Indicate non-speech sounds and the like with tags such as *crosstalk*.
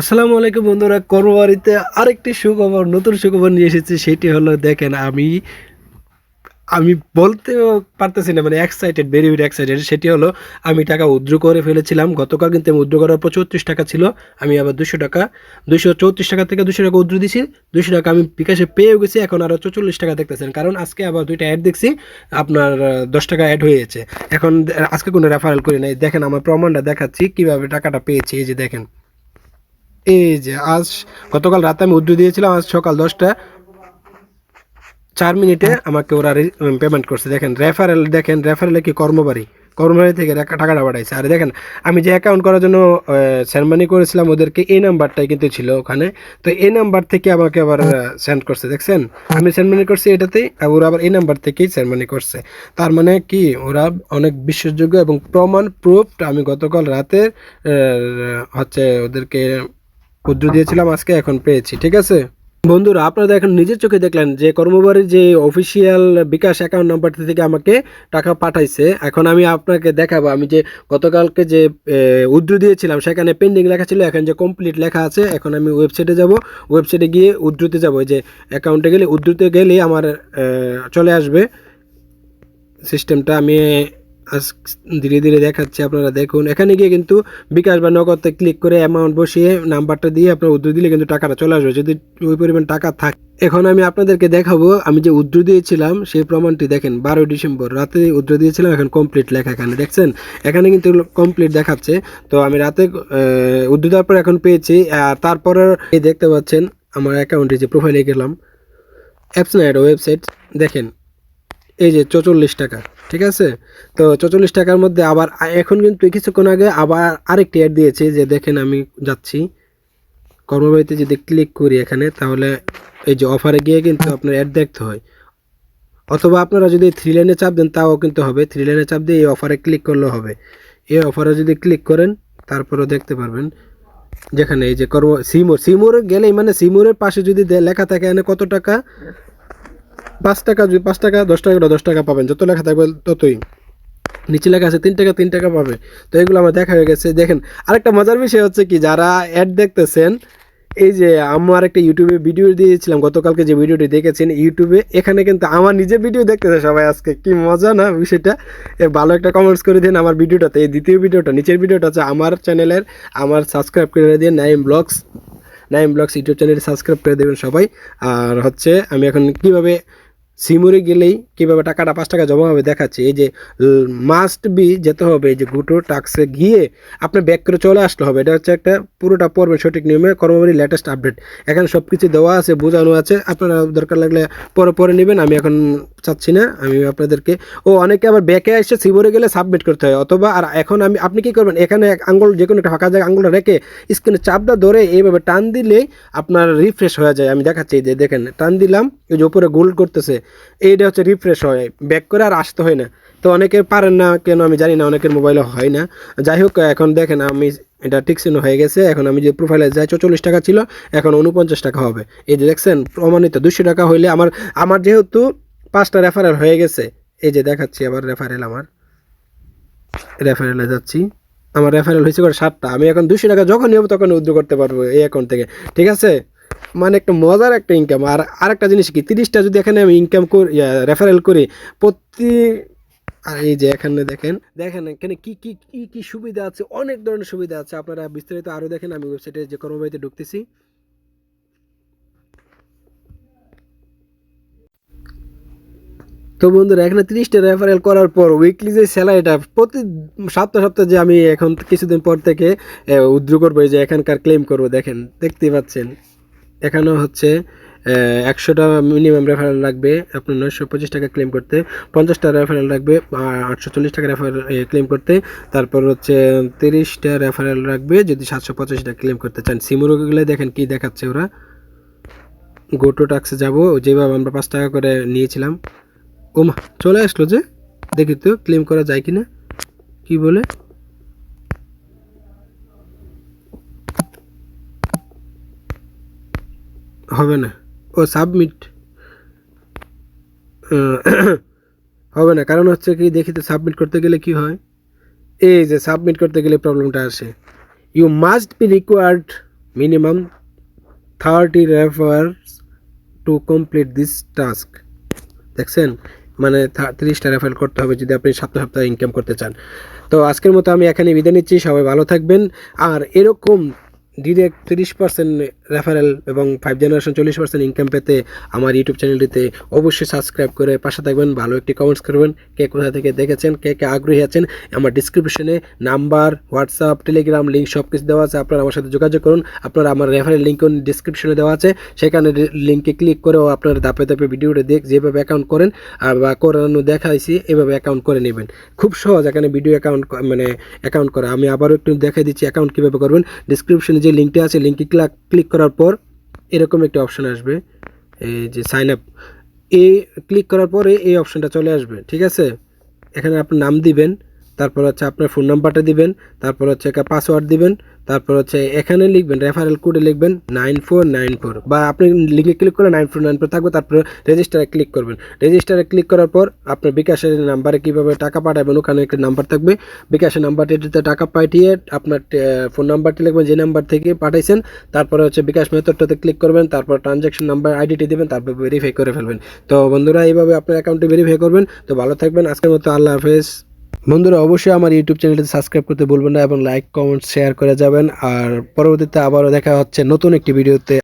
আসসালামু আলাইকুম বন্ধুরা কর্মবাড়িতে আরেকটি সুখবর, নতুন সুখবর নিয়ে এসেছি, সেটি হলো দেখেন, আমি আমি বলতেও পারতেছি না মানে এক্সাইটেড ভেরি ভেরি এক্সাইটেড সেটি হলো, আমি টাকা উদ্র করে ফেলেছিলাম, গতকাল কিন্তু আমি উদ্র করার পর চৌত্রিশ টাকা ছিল, আমি আবার দুশো টাকা, দুশো চৌত্রিশ টাকা থেকে দুশো টাকা উদ্র দিছি, দুশো টাকা আমি বিকাশে পেয়েও গেছি, এখন আরও চৌচল্লিশ টাকা দেখতেছেন, কারণ আজকে আবার দুইটা অ্যাড দেখছি, আপনার দশ টাকা অ্যাড হয়ে গেছে এখন আজকে কোনো রেফারেল করি নাই, দেখেন আমার প্রমাণটা দেখাচ্ছি, কীভাবে টাকাটা পেয়েছি, এই যে দেখেন। এই যে আজ গতকাল রাতে আমি উদ্যোগ দিয়েছিলাম আজ সকাল দশটা চার মিনিটে আমাকে ওরা পেমেন্ট করছে। দেখেন রেফারেল দেখেন রেফারেলে কি কর্মবাড়ি? কর্মবাড়ি থেকে টাকাটা পাঠাইছে। আর দেখেন আমি যে অ্যাকাউন্ট করার জন্য সেন্ড করেছিলাম ওদেরকে এই নাম্বারটাই কিন্তু ছিল ওখানে। তো এই নাম্বার থেকে আমাকে আবার সেন্ড করছে। দেখছেন? আমি সেন্ড মানি করছি এটাতেই আর ওরা আবার এই নাম্বার থেকেই সেন্ড মানি করছে। তার মানে কি ওরা অনেক বিশ্বাসযোগ্য এবং প্রমাণ প্রুফ আমি গতকাল রাতে আহ, হচ্ছে ওদেরকে উদ্র দিয়েছিলাম, আজকে এখন পেয়েছি, ঠিক আছে? বন্ধুরা, আপনারা এখন নিজের চোখে দেখলেন যে কর্মবাড়ির যে অফিসিয়াল বিকাশ অ্যাকাউন্ট নাম্বার থেকে আমাকে টাকা পাঠাইছে। এখন আমি আপনাকে দেখাবো, আমি যে গতকালকে যে উদ্র দিয়েছিলাম, সেখানে পেন্ডিং লেখা ছিল, এখন যে কমপ্লিট লেখা আছে, এখন আমি ওয়েবসাইটে যাব। ওয়েবসাইটে গিয়ে উদ্রুতে যাব যে অ্যাকাউন্টে গেলে, উদ্রতে গেলে আমার চলে আসবে। সিস্টেমটা আমি আজ ধীরে ধীরে দেখাচ্ছি আপনারা দেখুন। এখানে গিয়ে কিন্তু বিকাশ বা নগদে ক্লিক করে অ্যামাউন্ট বসিয়ে নাম্বারটা দিয়ে আপনার উদ্যোগ দিলে কিন্তু টাকাটা চলে আসবে। যদি ওই পরিমাণ টাকা থাকে এখন আমি আপনাদেরকে দেখাবো, আমি যে উদ্র দিয়েছিলাম, সেই প্রমাণটি দেখেন, বারোই ডিসেম্বর। রাতে উদ্র দিয়েছিলাম, এখন কমপ্লিট লেখা এখানে, দেখছেন? এখানে কিন্তু কমপ্লিট দেখাচ্ছে। তো আমি রাতে উদ্র দেওয়ার পর এখন পেয়েছি, আর তারপরে দেখতে পাচ্ছেন, আমার অ্যাকাউন্টে যে প্রোফাইলে গেলাম। অ্যাপস না ওয়েবসাইট দেখেন, এই যে চৌচল্লিশ টাকা। ঠিক আছে? তো চৌচল্লিশ টাকার মধ্যে আবার এখন কিন্তু কিছুক্ষণ আগে আবার আরেকটি অ্যাড দিয়েছে যে দেখেন আমি যাচ্ছি। কর্মবাড়িতে যদি ক্লিক করি এখানে, তাহলে এই যে অফারে গিয়ে কিন্তু আপনার অ্যাড দেখতে হয়। অথবা আপনারা যদি থ্রি লাইনে চাপ দেন, তাও কিন্তু হবে। থ্রি লাইনে চাপ দিয়ে এই অফারে ক্লিক করলেও হবে। এই অফারে যদি ক্লিক করেন, তারপরেও দেখতে পারবেন। যেখানে এই যে কর্ম সিমোর সিমোরে গেলেই মানে সিমোরের পাশে যদি লেখা থাকে এখানে কত টাকা? পাঁচ টাকা পাঁচ টাকা, দশ টাকা করে দশ টাকা পাবেন। যত লেখা থাকবে ততই। নিচে লেখা আছে, তিন টাকা তিন টাকা পাবে। তো এগুলো আমার দেখা হয়ে গেছে। দেখেন, আরেকটা মজার বিষয় হচ্ছে কি, যারা অ্যাড দেখতেছেন, এই যে আমার একটা ইউটিউবে ভিডিও দিয়েছিলাম, গতকালকে যে ভিডিওটি দেখেছেন ইউটিউবে এখানে কিন্তু আমার নিজের ভিডিও দেখতেছে সবাই আজকে। কি মজা না বিষয়টা? এ, ভালো একটা কমেন্টস করে দিন আমার ভিডিওটাতে এই দ্বিতীয় ভিডিওটা নিচের ভিডিওটা হচ্ছে আমার চ্যানেলের আমার সাবস্ক্রাইব করে দিন Naim blogs Naim blogs YouTube চ্যানেলে সাবস্ক্রাইব করে দেবেন সবাই। আর হচ্ছে, আমি এখন কীভাবে সিমুরে গেলেই কীভাবে টাকাটা পাঁচ টাকা জমা হবে দেখাচ্ছি। এই যে মাস্ট বি যেতে হবে যে গুটো, টাক্সে গিয়ে আপনার ব্যাক করে চলে আসতে হবে। এটা হচ্ছে একটা পুরোটা পড়বে সঠিক নিয়মে কর্মবাড়ি লেটেস্ট আপডেট এখানে সব কিছু দেওয়া আছে, বোঝানো আছে। আপনারা দরকার লাগলে পরে পরে নেবেন। আমি এখন চাচ্ছি না। আমি আপনাদেরকে, ও, অনেকে আবার ব্যাকে এসে সিমুরে গেলে সাবমিট করতে হয়। অথবা, আর এখন আমি, আপনি কি করবেন? এখানে এক আঙ্গুল, যে কোনো একটা ফাঁকা জায়গায় আঙ্গুলটা রেখে স্ক্রিনে চাপটা ধরে এইভাবে টান দিলেই আপনার রিফ্রেশ হয়ে যায়। আমি দেখাচ্ছি যে দেখেন, টান দিলাম, এই যে উপরে গোল্ড করতেছে। এইটা হচ্ছে রিফ্রেশ হয় ব্যাক করে আর আসতে হয় না। তো অনেকে পারেন না, কেন আমি জানি না, অনেকের মোবাইলে হয় না। যাই হোক, এখন দেখেন আমি, এটা ঠিক চিহ্ন হয়ে গেছে। এখন আমি যে প্রোফাইলে যাই চল্লিশ টাকা ছিল, এখন উনপঞ্চাশ টাকা হবে। এই যে দেখছেন, প্রমাণিত দুশো টাকা হইলে আমার আমার যেহেতু পাঁচটা রেফারেল হয়ে গেছে, এই যে দেখাচ্ছি আবার রেফারেল আমার। রেফারেলে যাচ্ছি। আমার রেফারেল হয়েছে করে সাতটা। আমি এখন দুশো টাকা যখন হবে তখন উদ্যোগ করতে পারব এই অ্যাকাউন্ট থেকে। ঠিক আছে? মানে একটা মজার একটা ইনকাম আর আরেকটা জিনিস কি, তিরিশটা যদি এখানে আমি ইনকাম করি রেফারেল করি, প্রতি আর এই যে এখানে দেখেন দেখেন এখানে কি কি কি কি সুবিধা আছে, অনেক ধরনের সুবিধা আছে। আপনারা বিস্তারিত আরও দেখেন, আমি ওয়েবসাইটে যে কর্মবাড়িতে ঢুকতেছি। তো বন্ধুরা, এখানে তিরিশটা রেফারেল করার পর উইকলি যে স্যালারিটা প্রতি সপ্তাহ সপ্তাহে যে আমি এখন কিছুদিন পর থেকে উদ্র করব যে এখানকার ক্লেম করব, দেখেন দেখতে পাচ্ছেন। এখানেও হচ্ছে একশোটা মিনিমাম রেফারেল লাগবে, আপনার নয়শো পঁচিশ টাকা ক্লেম করতে, পঞ্চাশটা রেফারেল লাগবে আটশো চল্লিশ টাকা রেফারেল ক্লেম করতে, তারপর হচ্ছে তিরিশটা রেফারেল লাগবে, যদি সাতশো পঁচাশিটা ক্লেম করতে চান। সিমুরোগুলো দেখেন কি দেখাচ্ছে ওরা। গোটো টাক্সে যাব, যেভাবে আমরা পাঁচ টাকা করে নিয়েছিলাম। ও মা চলে আসলো যে, দেখি তো ক্লেম করা যায় কি না কি বলে? হবে না। ও সাবমিট *clears throat* হবে না। কারণ হচ্ছে কি, দেখি তো সাবমিট করতে গেলে কি হয়? এই যে সাবমিট করতে গেলে প্রবলেমটা আসে। You must be required minimum thirty refers to complete this task দেখছেন? মানে তিরিশটা রেফার করতে হবে যদি আপনি সপ্তাহ সপ্তাহে ইনকাম করতে চান। তো আজকের মতো আমি এখানে বিদায় নিচ্ছি। সবাই ভালো থাকবেন। আর এরকম ডিরেক্ট তিরিশ পার্সেন্ট রেফারেল এবং ফাইভ জেনারেশন চল্লিশ পার্সেন্ট ইনকাম পেতে আমার ইউটিউব চ্যানেলটিতে অবশ্যই সাবস্ক্রাইব করে পাশে থাকবেন, ভালো একটি কমেন্টস করবেন, কে কোথা থেকে দেখেছেন, কে কে আগ্রহী আছেন, আমার ডিসক্রিপশনে নাম্বার হোয়াটসঅ্যাপ টেলিগ্রাম লিঙ্ক সব কিছু দেওয়া আছে, আপনারা আমার সাথে যোগাযোগ করুন, আপনারা আমার রেফারেল লিঙ্ক ডিসক্রিপশনে দেওয়া আছে, সেখানে লিঙ্কে ক্লিক করেও আপনারা ধাপে ধাপে ভিডিওটা দেখ, যেভাবে অ্যাকাউন্ট করেন বা করানো দেখাইছি, এভাবে অ্যাকাউন্ট করে নেবেন। খুব সহজ এখানে ভিডিও অ্যাকাউন্ট মানে অ্যাকাউন্ট করা। আমি আবারও একটু দেখাই দিচ্ছি অ্যাকাউন্ট কীভাবে করবেন ডিসক্রিপশনে যে লিঙ্কটা আছে লিঙ্কে ক্লিক করার পর এরকম একটি অপশন আসবে। এই যে সাইন আপ এই ক্লিক করার পরে এই অপশনটা চলে আসবে, ঠিক আছে? এখানে আপনি নাম দিবেন। তারপর হচ্ছে আপনার ফোন নাম্বারটা দিবেন, তারপর হচ্ছে একটা পাসওয়ার্ড দিবেন, তারপর হচ্ছে এখানে লিখবেন রেফারেল কোডে লিখবেন নাইন ফোর নাইন ফোর বা আপনি লিঙ্কে ক্লিক করে নাইন ফোর নাইন ফোর থাকবে, তারপরে রেজিস্টারে ক্লিক করবেন। রেজিস্টারে ক্লিক করার পর আপনার বিকাশের নাম্বারে কীভাবে টাকা পাঠাবেন, ওখানে একটা নাম্বার থাকবে। বিকাশের নাম্বারটিতে টাকা পাঠিয়ে আপনার ফোন নাম্বারটি লিখবেন, যে নাম্বার থেকে পাঠাইছেন, তারপরে হচ্ছে বিকাশ মেথডটাতে ক্লিক করবেন, তারপর ট্রানজ্যাকশন নাম্বার আইডিটি দেবেন, তারপর ভেরিফাই করে ফেলবেন। তো বন্ধুরা, এইভাবে আপনার অ্যাকাউন্টে ভেরিফাই করবেন। তো ভালো থাকবেন, আজকের মতো আল্লাহ হাফেজ। বন্ধুরা, অবশ্যই আমার ইউটিউব চ্যানেলটি সাবস্ক্রাইব করতে ভুলবেন না এবং লাইক কমেন্ট শেয়ার করে যাবেন। আর পরবর্তীতে আবারও দেখা হচ্ছে নতুন একটি ভিডিওতে